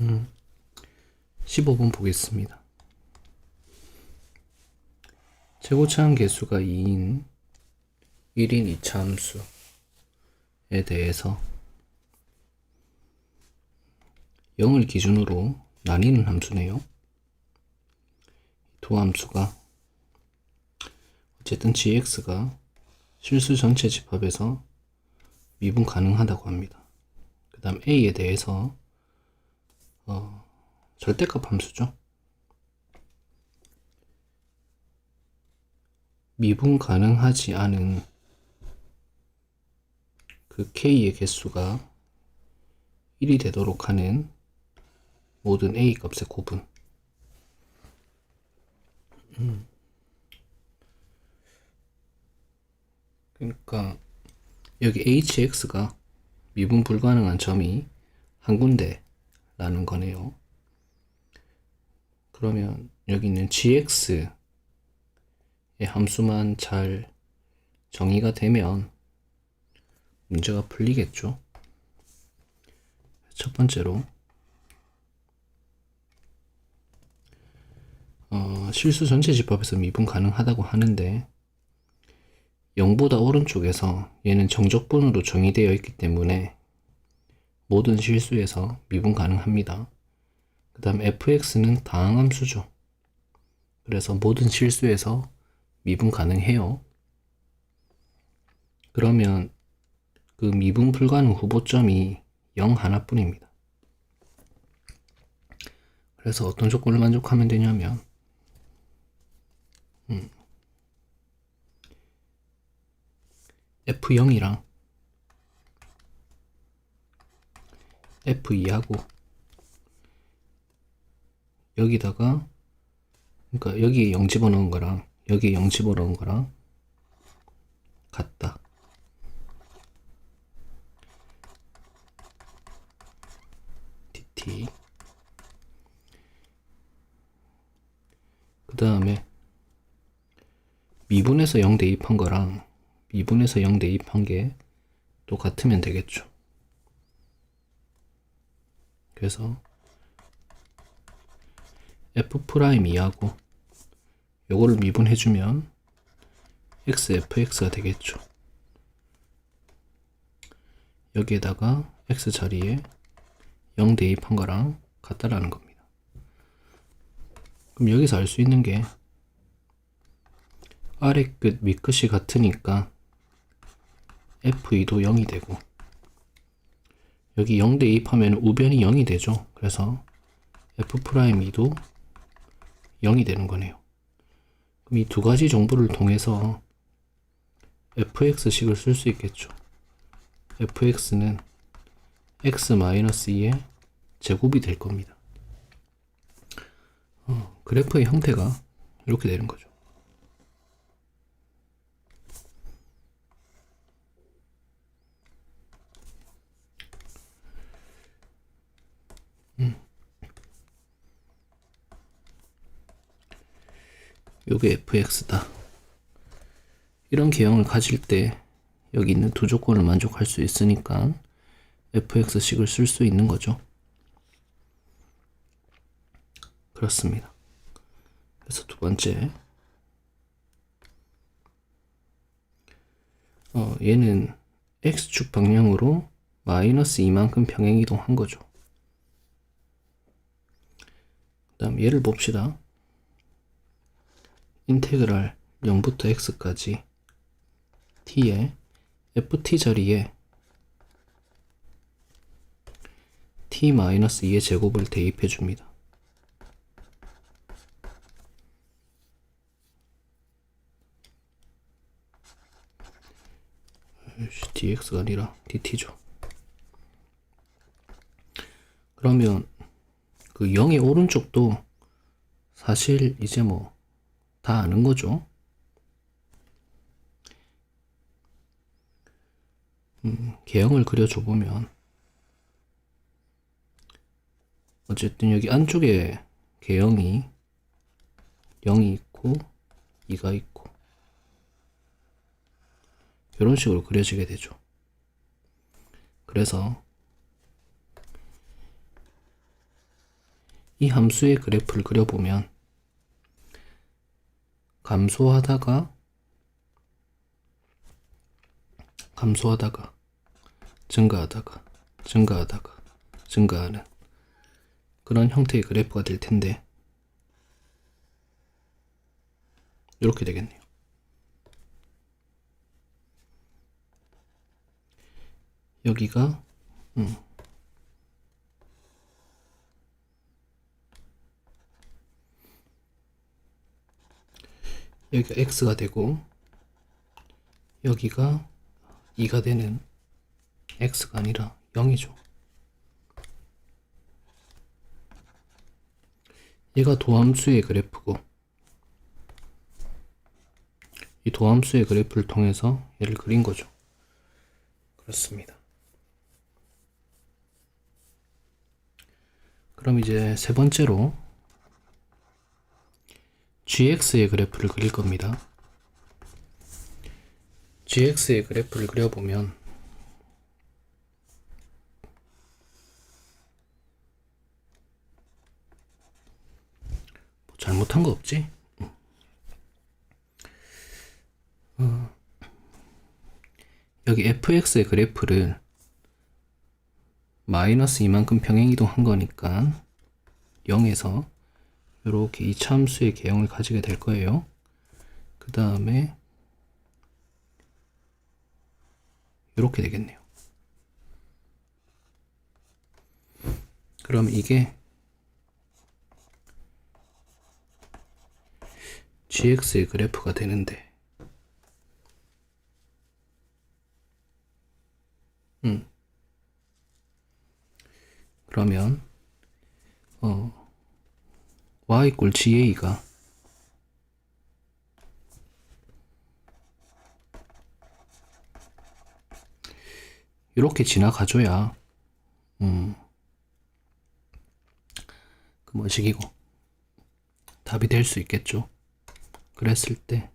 음, 15번 보겠습니다. 최고차항 개수가 2인 1인 2차 함수에 대해서 0을 기준으로 나뉘는 함수네요. 두 함수가 어쨌든 gx가 실수 전체 집합에서 미분 가능하다고 합니다. 그 다음 a에 대해서 어, 절대값 함수죠. 미분 가능하지 않은 그 k의 개수가 1이 되도록 하는 모든 a 값의 곱은 음. 그러니까 여기 hx가 미분 불가능한 점이 한 군데 라는 거네요. 그러면 여기 있는 gx의 함수만 잘 정의가 되면 문제가 풀리겠죠. 첫 번째로 어, 실수 전체 집합에서 미분 가능하다고 하는데 0보다 오른쪽에서 얘는 정적분으로 정의되어 있기 때문에 모든 실수에서 미분 가능합니다. 그 다음 fx는 다항함수죠. 그래서 모든 실수에서 미분 가능해요. 그러면 그 미분 불가능 후보점이 0 하나뿐입니다. 그래서 어떤 조건을 만족하면 되냐면 음, F0이랑 F2하고 여기다가 그러니까 여기에 0 집어넣은 거랑 여기에 0 집어넣은 거랑 같다. dt 그 다음에 미분에서 0 대입한 거랑 미분에서 0 대입한 게 또 같으면 되겠죠. 그래서 f'2하고 요거를 미분해 주면 xfx가 되겠죠. 여기에다가 x 자리에 0 대입한 거랑 같다라는 겁니다. 그럼 여기서 알 수 있는 게 아래 끝, 윗 끝이 같으니까 F2도 0이 되고 여기 0 대입하면 우변이 0이 되죠. 그래서 F'2도 0이 되는 거네요. 그럼 이 두 가지 정보를 통해서 fx식을 쓸 수 있겠죠. fx는 x-2의 제곱이 될 겁니다. 어, 그래프의 형태가 이렇게 되는 거죠. 요게 fx다. 이런 개형을 가질 때 여기 있는 두 조건을 만족할 수 있으니까 fx식을 쓸 수 있는 거죠. 그렇습니다. 그래서 두 번째, 어, 얘는 x축 방향으로 마이너스 2만큼 평행이동한 거죠. 그 다음 얘를 봅시다. 인테그랄 0부터 x까지 t에 ft 자리에 t-2의 제곱을 대입해 줍니다. dx가 아니라 dt죠. 그러면 그 0의 오른쪽도 사실 이제 뭐 다 아는 거죠. 음, 개형을 그려줘 보면 어쨌든 여기 안쪽에 개형이 0이 있고 2가 있고 이런 식으로 그려지게 되죠. 그래서 이 함수의 그래프를 그려보면 감소하다가 감소하다가 증가하다가 증가하다가 증가하는 그런 형태의 그래프가 될 텐데 이렇게 되겠네요. 여기가 음, 여기가 x가 되고 여기가 2가 되는 x가 아니라 0이죠. 얘가 도함수의 그래프고 이 도함수의 그래프를 통해서 얘를 그린 거죠. 그렇습니다. 그럼 이제 세 번째로 gx의 그래프를 그릴 겁니다. gx의 그래프를 그려보면 뭐 잘못한 거 없지? 어, 여기 fx의 그래프를 마이너스 이만큼 평행이동 한 거니까 0에서 이렇게 이차함수의 개형을 가지게 될 거예요. 그 다음에 이렇게 되겠네요. 그럼 이게 gx의 그래프가 되는데 음. 그러면 어 y 꼴 ga가 이렇게 지나가줘야 음, 그 뭐시기고 답이 될 수 있겠죠. 그랬을 때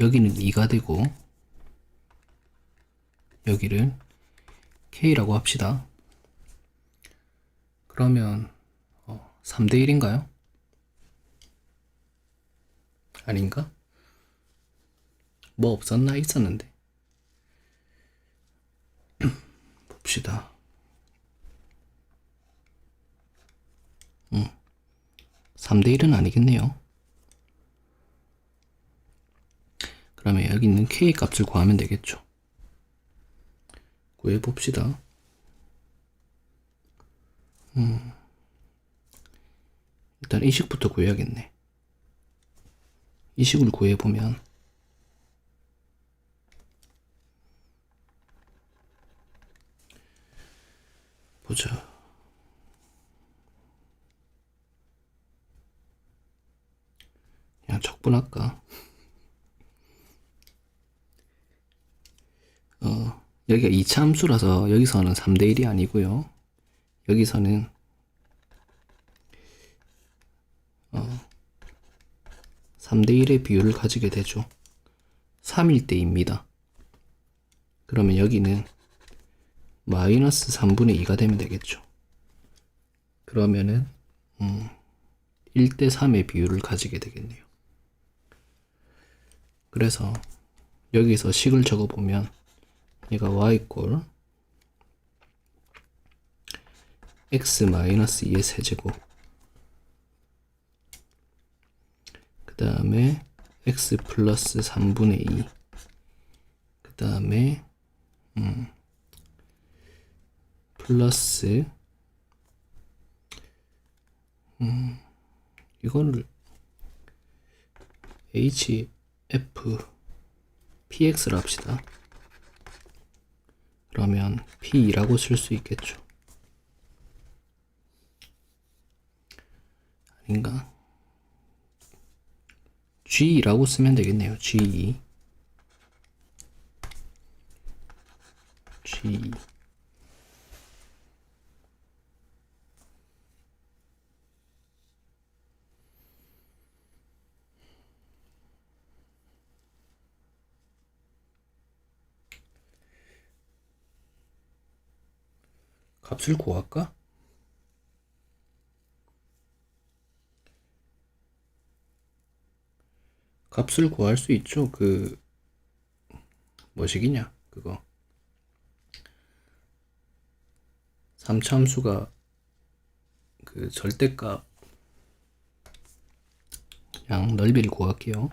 여기는 2가 되고 여기를 k라고 합시다. 그러면 어, 3대 1인가요? 아닌가? 뭐 없었나 있었는데 봅시다. 음, 3대 1은 아니겠네요. 그러면 여기 있는 k 값을 구하면 되겠죠. 구해 봅시다. 음, 일단 이 식부터 구해야겠네. 이 식을 구해 보면 보자. 그냥 적분할까? 어, 여기가 2차 함수라서 여기서는 3대 1이 아니고요. 여기서는 어, 3대 1의 비율을 가지게 되죠. 3일 때입니다. 그러면 여기는 마이너스 3분의 2가 되면 되겠죠. 그러면은 음, 1대 3의 비율을 가지게 되겠네요. 그래서 여기서 식을 적어보면 얘가 y꼴 x 마이너스 2의 세제곱 그 다음에 x 플러스 3분의 2 그 다음에 음, 플러스 음, 이거를 h f px를 합시다. 그러면 p2라고 쓸 수 있겠죠. 아닌가? G라고 쓰면 되겠네요. G G 값을 구할까? 값을 구할 수 있죠. 그 뭐시기냐 그거 3참수가 그 절대값 양 넓이를 구할게요.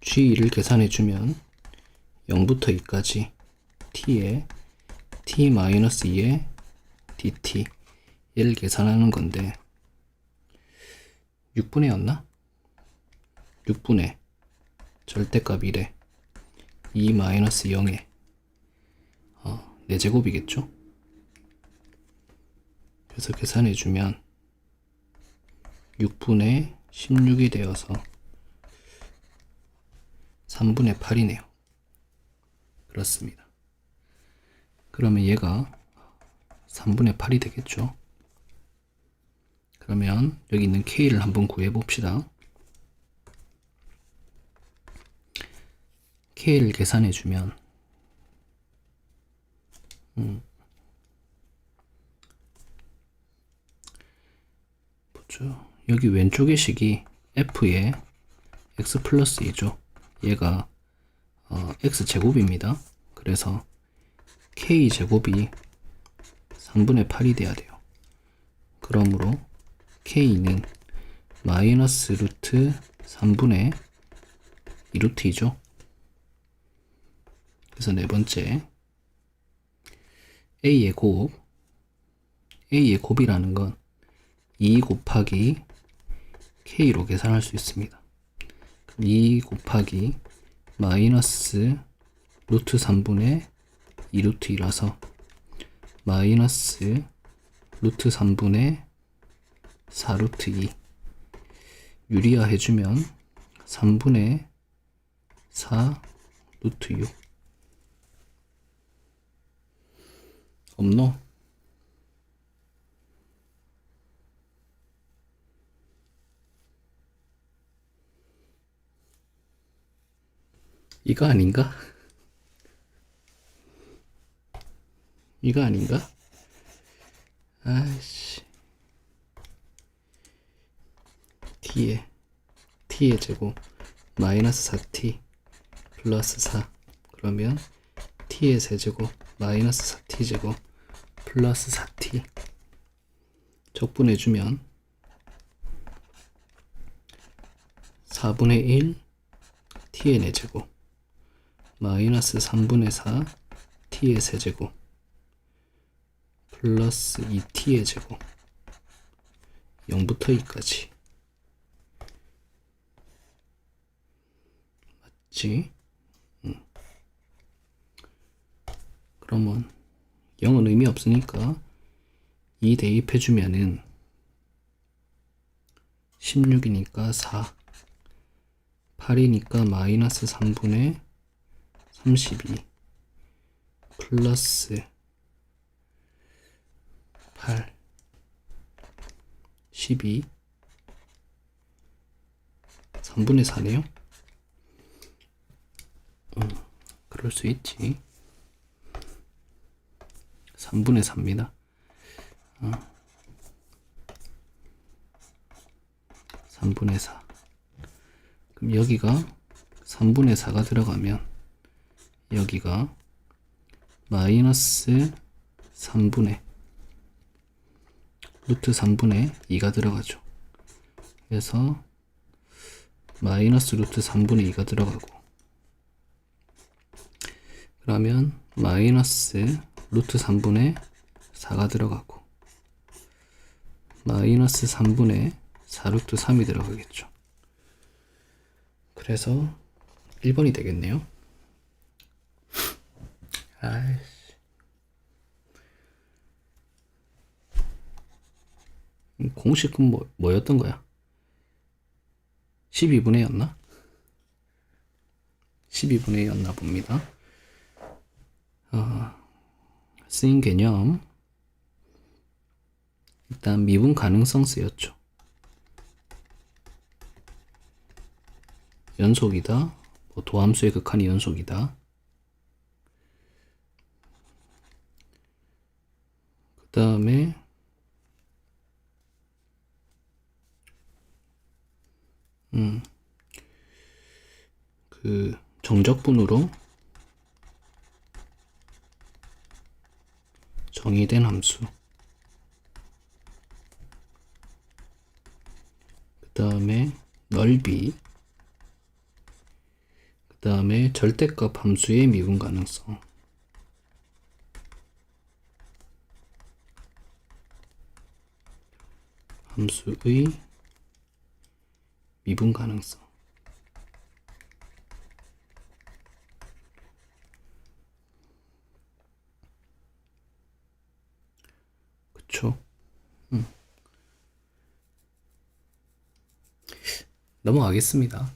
G를 계산해 주면 0부터 2까지 t에 t-2의 dt 얘를 계산하는 건데 6분의 였나? 6분의 절대값 1에 2-0에 어, 4제곱이겠죠? 그래서 계산해주면 6분의 16이 되어서 3분의 8이네요. 그렇습니다. 그러면 얘가 3분의 8이 되겠죠? 그러면 여기 있는 K를 한번 구해 봅시다. K를 계산해 주면 음, 보죠. 여기 왼쪽의 식이 F의 X 플러스 2죠. 얘가 어, X 제곱입니다. 그래서 K 제곱이 3분의 8이 돼야 돼요. 그러므로 K는 마이너스 루트 3분의 2루트이죠. 그래서 네 번째 A의 곱 A의 곱이라는 건 2 곱하기 K로 계산할 수 있습니다. 2 곱하기 마이너스 루트 3분의 2루트이라서 마이너스 루트 3분의 4루트 2 유리화 해주면 3분의 4 루트 6 없노? 이거 아닌가? 이거 아닌가? 아이씨. T의 t의 제곱 마이너스 4t 플러스 4 그러면 t의 세제곱 마이너스 4t 제곱 플러스 4t 적분해주면 4분의 1 t의 4제곱 마이너스 3분의 4 t의 세제곱 플러스 2t의 제곱 0부터 2까지 맞지? 응. 그러면 0은 의미 없으니까 2 대입해주면은 16이니까 4 8이니까 마이너스 3분의 32 플러스 8 12 3분의 4네요 음, 그럴 수 있지 3분의 4입니다 어. 3분의 4 그럼 여기가 3분의 4가 들어가면 여기가 마이너스 3분의 루트 3분의 2가 들어가죠. 그래서 마이너스 루트 3분의 2가 들어가고 그러면 마이너스 루트 3분의 4가 들어가고 마이너스 3분의 4루트 3이 들어가겠죠. 그래서 1번이 되겠네요. 아이씨. 공식은 뭐, 뭐였던 거야? 12분의 1였나? 12분의 1였나 봅니다. 어, 쓰인 개념 일단 미분 가능성 쓰였죠. 연속이다. 뭐 도함수의 극한이 연속이다. 그 다음에 음, 그 정적분으로 정의된 함수. 그 다음에 넓이. 그 다음에 절대값 함수의 미분 가능성. 함수의 미분 가능성. 그쵸? 음. 넘어가겠습니다.